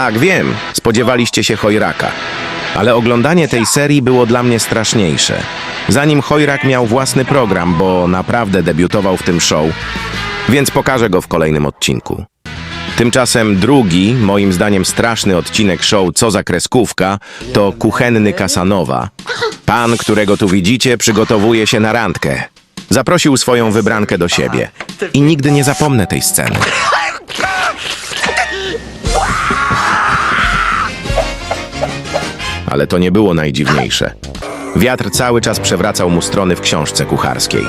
Tak, wiem, spodziewaliście się Chojraka. Ale oglądanie tej serii było dla mnie straszniejsze. Zanim Chojrak miał własny program, bo naprawdę debiutował w tym show, więc pokażę go w kolejnym odcinku. Tymczasem drugi, moim zdaniem straszny odcinek show Co za kreskówka, to Kuchenny Kasanowa. Pan, którego tu widzicie, przygotowuje się na randkę. Zaprosił swoją wybrankę do siebie. I nigdy nie zapomnę tej sceny. Ale to nie było najdziwniejsze. Wiatr cały czas przewracał mu strony w książce kucharskiej.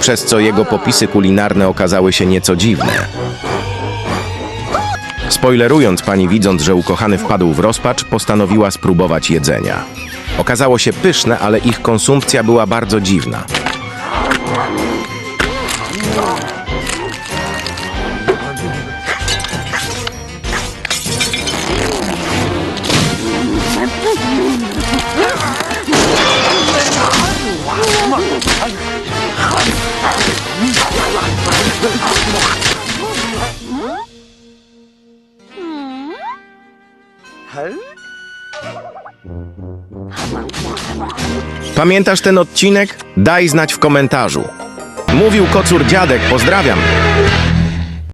Przez co jego popisy kulinarne okazały się nieco dziwne. Spoilerując, pani widząc, że ukochany wpadł w rozpacz, postanowiła spróbować jedzenia. Okazało się pyszne, ale ich konsumpcja była bardzo dziwna. Pamiętasz ten odcinek? Daj znać w komentarzu. Mówił kocur dziadek, pozdrawiam.